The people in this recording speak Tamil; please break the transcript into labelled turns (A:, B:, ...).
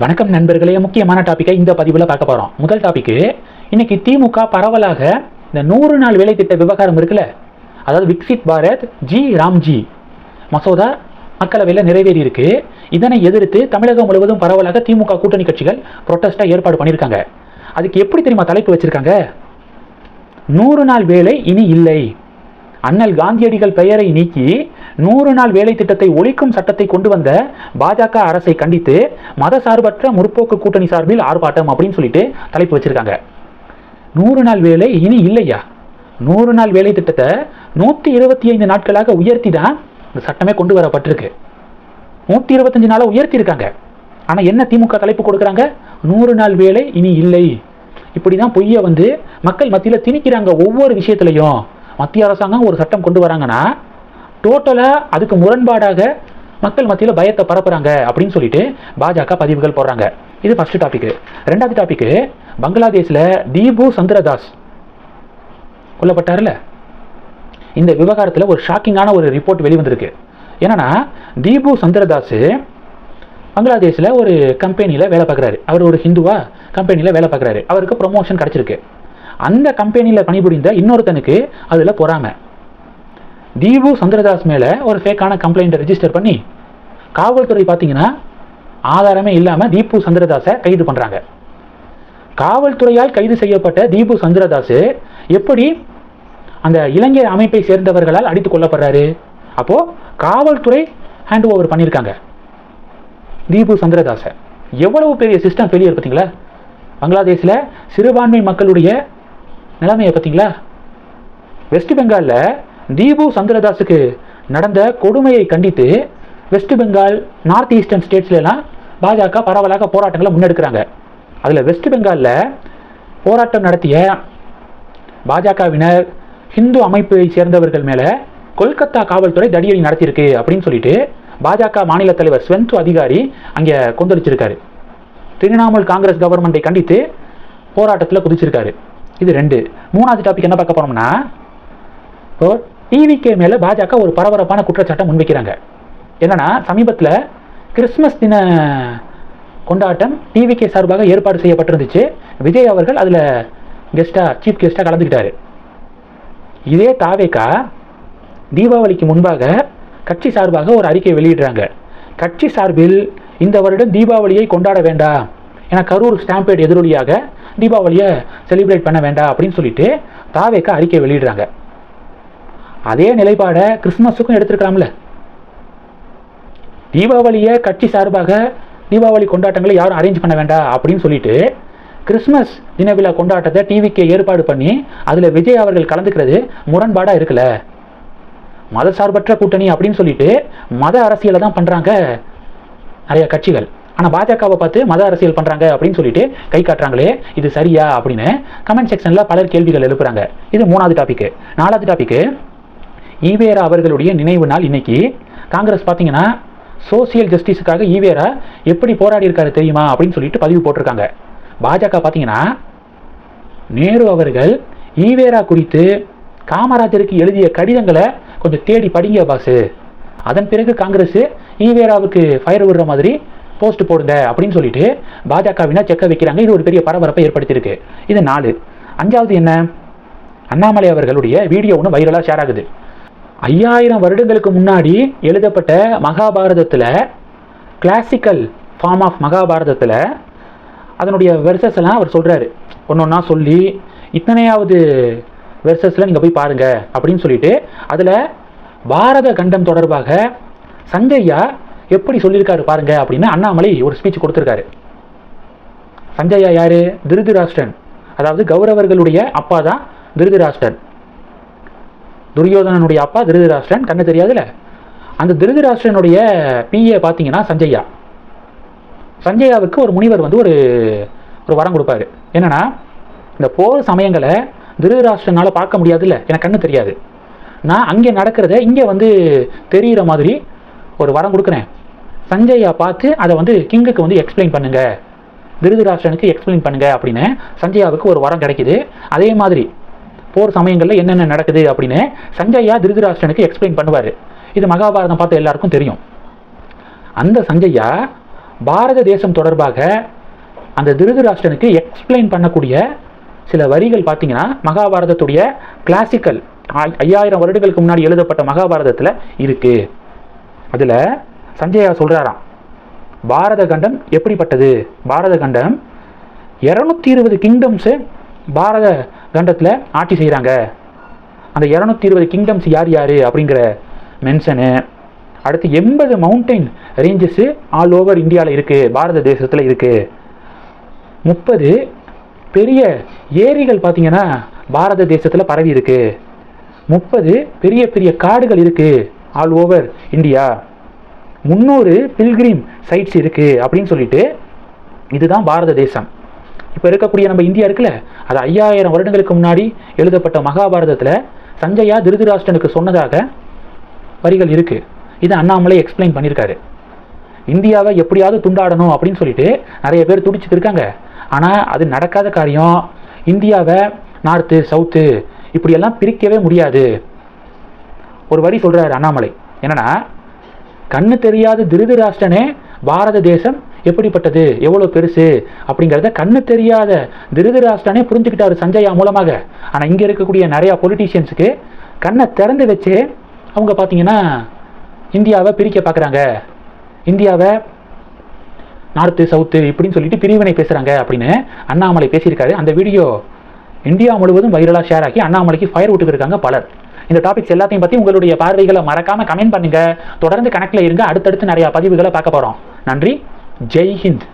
A: வணக்கம் நண்பர்களே முக்கியமான டாப்பிக்கை இந்த பதிவில் பார்க்க போகிறோம் முதல் டாபிக்கு இன்னைக்கு திமுக பரவலாக இந்த நூறு நாள் வேலை திட்ட விவகாரம் இருக்குல்ல? அதாவது விக்சித் பாரத் ஜி ராம்ஜி மசோதா மக்களவையில் நிறைவேறி இருக்கு. இதனை எதிர்த்து தமிழகம் முழுவதும் பரவலாக திமுக கூட்டணி கட்சிகள் புரொட்டஸ்டாக ஏற்பாடு பண்ணியிருக்காங்க. அதுக்கு எப்படி தெரியுமா தலைப்பு வச்சிருக்காங்க? நூறு நாள் வேலை இனி இல்லை. அண்ணல் காந்தியடிகள் பெயரை நீக்கி நூறு நாள் வேலை திட்டத்தை ஒழிக்கும் சட்டத்தை கொண்டு வந்த பாஜக அரசை கண்டித்து மதசார்பற்ற முற்போக்கு கூட்டணி சார்பில் ஆர்ப்பாட்டம் அப்படின்னு சொல்லிட்டு தலைப்பு வச்சிருக்காங்க. நூறு நாள் வேலை இனி இல்லையா? நூறு நாள் வேலை திட்டத்தை நூற்றி இருபத்தி ஐந்து நாட்களாக உயர்த்தி தான் இந்த சட்டமே கொண்டு வரப்பட்டிருக்கு. நூற்றி இருபத்தஞ்சு நாளாக உயர்த்தியிருக்காங்க ஆனால் என்ன திமுக தலைப்பு கொடுக்குறாங்க? நூறு நாள் வேலை இனி இல்லை. இப்படி தான் பொய்யை வந்து மக்கள் மத்தியில் திணிக்கிறாங்க ஒவ்வொரு விஷயத்துலையும். மத்திய அரசாங்கம் ஒரு சட்டம் கொண்டு வராங்கன்னா டோட்டலாக அதுக்கு முரண்பாடாக மக்கள் மத்தியில் பயத்தை பரப்புறாங்க அப்படின்னு சொல்லிட்டு பாஜக பதிவுகள் போடுறாங்க. இது ஃபர்ஸ்ட் டாபிக் ரெண்டாவது டாபிக் பங்களாதேஷில் தீபு சந்திரதாஸ் கொல்லப்பட்டார்ல? இந்த விவகாரத்தில் ஒரு ஷாக்கிங்கான ஒரு ரிப்போர்ட் வெளிவந்திருக்கு. என்னன்னா தீபு சந்திரதாஸ் பங்களாதேஷில் ஒரு கம்பெனியில் வேலை பார்க்குறாரு. அவர் ஒரு ஹிந்துவா கம்பெனியில் வேலை பார்க்குறாரு. அவருக்கு ப்ரொமோஷன் கிடச்சிருக்கு. அந்த கம்பெனியில் பணிபுரிந்த இன்னொருத்தனுக்கு அதில் பொறாமை. தீபு சந்திரதாஸ் மேலே ஒரு ஃபேக்கான கம்ப்ளைண்ட்டை ரெஜிஸ்டர் பண்ணி காவல்துறை பார்த்தீங்கன்னா ஆதாரமே இல்லாமல் தீபு சந்திரதாஸை கைது பண்ணுறாங்க காவல்துறையால் கைது செய்யப்பட்ட தீபு சந்திரதாஸ் எப்படி அந்த இளைஞர் அமைப்பை சேர்ந்தவர்களால் அடித்து கொல்லப்படுறாரு? அப்போது காவல்துறை ஹேண்ட் ஓவர் பண்ணியிருக்காங்க தீபு சந்திரதாஸை எவ்வளவு பெரிய சிஸ்டம் ஃபெயிலியர் பார்த்தீங்களா பங்களாதேஷில் சிறுபான்மை மக்களுடைய நிலைமையை பார்த்தீங்களா வெஸ்ட் பெங்காலில் தீபு சந்திரதாஸுக்கு நடந்த கொடுமையை கண்டித்து வெஸ்ட் பெங்கால் நார்த் ஈஸ்டர்ன் ஸ்டேட்ஸ்லாம் பாஜக பரவலாக போராட்டங்களை முன்னெடுக்கிறாங்க. அதில் வெஸ்ட் பெங்காலில் போராட்டம் நடத்திய பாஜகவினர் ஹிந்து அமைப்பை சேர்ந்தவர்கள் மேலே கொல்கத்தா காவல்துறை தடியடி நடத்தியிருக்கு அப்படின்னு சொல்லிட்டு பாஜக மாநில தலைவர் ஸ்வெந்து அதிகாரி அங்கே கொந்தளிச்சிருக்காரு. திரிணாமுல் காங்கிரஸ் கவர்மெண்ட்டை கண்டித்து போராட்டத்தில் குதிச்சிருக்காரு. இது ரெண்டு. மூணாவது டாபிக் என்ன பார்க்க போனோம்னா இப்போ டிவிகே மேலே பாஜக ஒரு பரபரப்பான குற்றச்சாட்டை முன்வைக்கிறாங்க. என்னென்னா சமீபத்தில் கிறிஸ்மஸ் தின கொண்டாட்டம் டிவிகே சார்பாக ஏற்பாடு செய்யப்பட்டிருந்துச்சு. விஜய் அவர்கள் அதில் கெஸ்ட்டாக சீஃப் கெஸ்ட்டாக கலந்துக்கிட்டாரு. இதே தாவேக்கா தீபாவளிக்கு முன்பாக கட்சி சார்பாக ஒரு அறிக்கை வெளியிடுறாங்க. கட்சி சார்பில் இந்த வருடம் தீபாவளியை கொண்டாட வேண்டாம் ஏன்னா கரூர் ஸ்டாம்பேட் எதிரொலியாக தீபாவளியை செலிப்ரேட் பண்ண வேண்டாம் அப்படின்னு சொல்லிட்டு தாவேக்கா அறிக்கை வெளியிடுறாங்க. அதே நிலைப்பாடை கிறிஸ்மஸுக்கும் எடுத்திருக்கலாம்ல. தீபாவளியை கட்சி சார்பாக தீபாவளி கொண்டாட்டங்களை யாரும் அரேஞ்ச் பண்ண வேண்டாம் அப்படின்னு சொல்லிட்டு கிறிஸ்மஸ் தின விழா கொண்டாட்டத்தை டிவிக்கு ஏற்பாடு பண்ணி அதில் விஜய் அவர்கள் கலந்துக்கிறது முரண்பாடாக இருக்குல்ல. மதசார்பற்ற கூட்டணி அப்படின்னு சொல்லிட்டு மத அரசியலை தான் பண்ணுறாங்க நிறைய கட்சிகள். ஆனால் பாஜகவை பார்த்து மத அரசியல் பண்ணுறாங்க அப்படின்னு சொல்லிட்டு கை காட்டுறாங்களே இது சரியா அப்படின்னு கமெண்ட் செக்ஷனில் பலர் கேள்விகள் எழுப்புறாங்க. இது மூணாவது டாபிக் நாலாவது டாபிக் ஈவேரா அவர்களுடைய நினைவு நாள் இன்னைக்கு. காங்கிரஸ் பார்த்தீங்கன்னா சோசியல் ஜஸ்டிஸுக்காக ஈவேரா எப்படி போராடி இருக்காரு தெரியுமா அப்படின்னு சொல்லிட்டு பதிவு போட்டிருக்காங்க. பாஜக பார்த்தீங்கன்னா நேரு அவர்கள் ஈவேரா குறித்து காமராஜருக்கு எழுதிய கடிதங்களை கொஞ்சம் தேடி படிங்க பாசு அதன் பிறகு காங்கிரஸ் ஈவேராவுக்கு ஃபயர் விடுற மாதிரி போஸ்ட் போடுங்க அப்படின்னு சொல்லிட்டு பாஜகவினா செக்க வைக்கிறாங்க. இது ஒரு பெரிய பரபரப்பை ஏற்படுத்தியிருக்கு. இது நாலு. அஞ்சாவது என்ன? அண்ணாமலை அவர்களுடைய வீடியோ ஒன்று வைரலாக ஷேர் ஆகுது. ஐயாயிரம் வருடங்களுக்கு முன்னாடி எழுதப்பட்ட மகாபாரதத்தில் கிளாசிக்கல் ஃபார்ம் ஆஃப் மகாபாரதத்தில் அதனுடைய வெர்சஸ் எல்லாம் அவர் சொல்கிறாரு ஒன்று ஒன்றா சொல்லி இத்தனையாவது வெர்சஸில் நீங்கள் போய் பாருங்கள் அப்படின்னு சொல்லிட்டு அதில் பாரத கண்டம் தொடர்பாக சஞ்சய்யா எப்படி சொல்லியிருக்காரு பாருங்க அப்படின்னு அண்ணாமலை ஒரு ஸ்பீச் கொடுத்துருக்காரு. சஞ்சய்யா யாரு? திருதிராஷ்டன். அதாவது கௌரவர்களுடைய அப்பா தான் திருதிராஷ்டன். துரியோதனனுடைய அப்பா திருதராஷ்டிரன் கண்ணு தெரியாதுல்ல அந்த திருதராஷ்டிரனுடைய பிஏ பார்த்தீங்கன்னா சஞ்சய்யா. சஞ்சயாவுக்கு ஒரு முனிவர் வந்து ஒரு ஒரு வரம் கொடுப்பாரு. என்னன்னா இந்த போர் சமயங்களை திருதராஷ்டிரனால் பார்க்க முடியாதுல்ல எனக்கு கண்ணு தெரியாது. நான் அங்கே நடக்கிறத இங்கே வந்து தெரிகிற மாதிரி ஒரு வரம் கொடுக்குறேன். சஞ்சயா பார்த்து அதை வந்து கிங்குக்கு வந்து எக்ஸ்பிளைன் பண்ணுங்கள் திருதராஷ்டிரனுக்கு எக்ஸ்பிளைன் பண்ணுங்கள் அப்படின்னு சஞ்சயாவுக்கு ஒரு வரம் கிடைக்குது. அதே மாதிரி போர் சமயங்களில் என்னென்ன நடக்குது அப்படின்னு சஞ்சயா திருதராஷ்டனுக்கு எக்ஸ்பிளைன் பண்ணுவார். இது மகாபாரதம் பார்த்து எல்லாருக்கும் தெரியும். அந்த சஞ்சயா பாரத தேசம் தொடர்பாக அந்த திருதராஷ்டனுக்கு எக்ஸ்பிளைன் பண்ணக்கூடிய சில வரிகள் பார்த்தீங்கன்னா மகாபாரதத்துடைய கிளாசிக்கல் ஐயாயிரம் வருடங்களுக்கு முன்னாடி எழுதப்பட்ட மகாபாரதத்தில் இருக்கு. அதில் சஞ்சயா சொல்கிறாராம் பாரத கண்டம் எப்படிப்பட்டது? பாரத கண்டம் இரநூத்தி இருபது கிங்டம்ஸு பாரத கண்டத்தில் ஆட்சி செய்கிறாங்க அந்த இரநூத்தி இருபது கிங்டம்ஸ் யார் யார் அப்படிங்கிற மென்ஷனு அடுத்து எண்பது மவுண்டைன் ரேஞ்சஸ்ஸு ஆல் ஓவர் இந்தியாவில் இருக்குது பாரத தேசத்தில் இருக்குது முப்பது பெரிய ஏரிகள் பார்த்தீங்கன்னா பாரத தேசத்தில் பரவி இருக்குது முப்பது பெரிய பெரிய காடுகள் இருக்குது ஆல் ஓவர் இந்தியா. முந்நூறு பில்கிரீம் சைட்ஸ் இருக்குது அப்படின்னு சொல்லிட்டு இதுதான் பாரத தேசம். இப்போ இருக்கக்கூடிய நம்ம இந்தியா இருக்குல்ல அது ஐயாயிரம் வருடங்களுக்கு முன்னாடி எழுதப்பட்ட மகாபாரதத்தில் சஞ்சயா திருதராஷ்டிரனுக்கு சொன்னதாக வரிகள் இருக்குது இதை அண்ணாமலை எக்ஸ்பிளைன் பண்ணியிருக்காரு இந்தியாவை எப்படியாவது துண்டாடணும் அப்படின்னு சொல்லிட்டு நிறைய பேர் துடிச்சிட்டு இருக்காங்க. ஆனால் அது நடக்காத காரியம். இந்தியாவை நார்த்து சவுத்து இப்படியெல்லாம் பிரிக்கவே முடியாது. ஒரு வரி சொல்கிறாரு அண்ணாமலை. என்னன்னா கண்ணு தெரியாத திருதராஷ்டனே பாரத தேசம் எப்படிப்பட்டது? எவ்வளோ பெருசு? அப்படிங்கிறத கண்ணு தெரியாத திருதராஷ்டனே புரிஞ்சுக்கிட்டாரு சஞ்சயா மூலமாக. ஆனால் இங்கே இருக்கக்கூடிய நிறையா பொலிட்டீஷியன்ஸுக்கு கண்ணை திறந்து வச்சு அவங்க பார்த்தீங்கன்னா இந்தியாவை பிரிக்க பார்க்குறாங்க இந்தியாவை நார்த்து சவுத்து இப்படின்னு சொல்லிட்டு பிரிவினை பேசுகிறாங்க அப்படின்னு அண்ணாமலை பேசியிருக்காரு. அந்த வீடியோ இந்தியா முழுவதும் வைரலாக ஷேர் ஆகி அண்ணாமலைக்கு ஃபயர் விட்டுக்கிருக்காங்க பலர். இந்த டாபிக்ஸ் எல்லாத்தையும் பற்றி உங்களுடைய பார்வைகளை மறக்காமல் கமெண்ட் பண்ணுங்க. தொடர்ந்து கணக்கில் இருங்க. அடுத்தடுத்து நிறையா பதிவுகளை பார்க்க போகிறோம் நன்றி. ஜெய் ஹிந்த்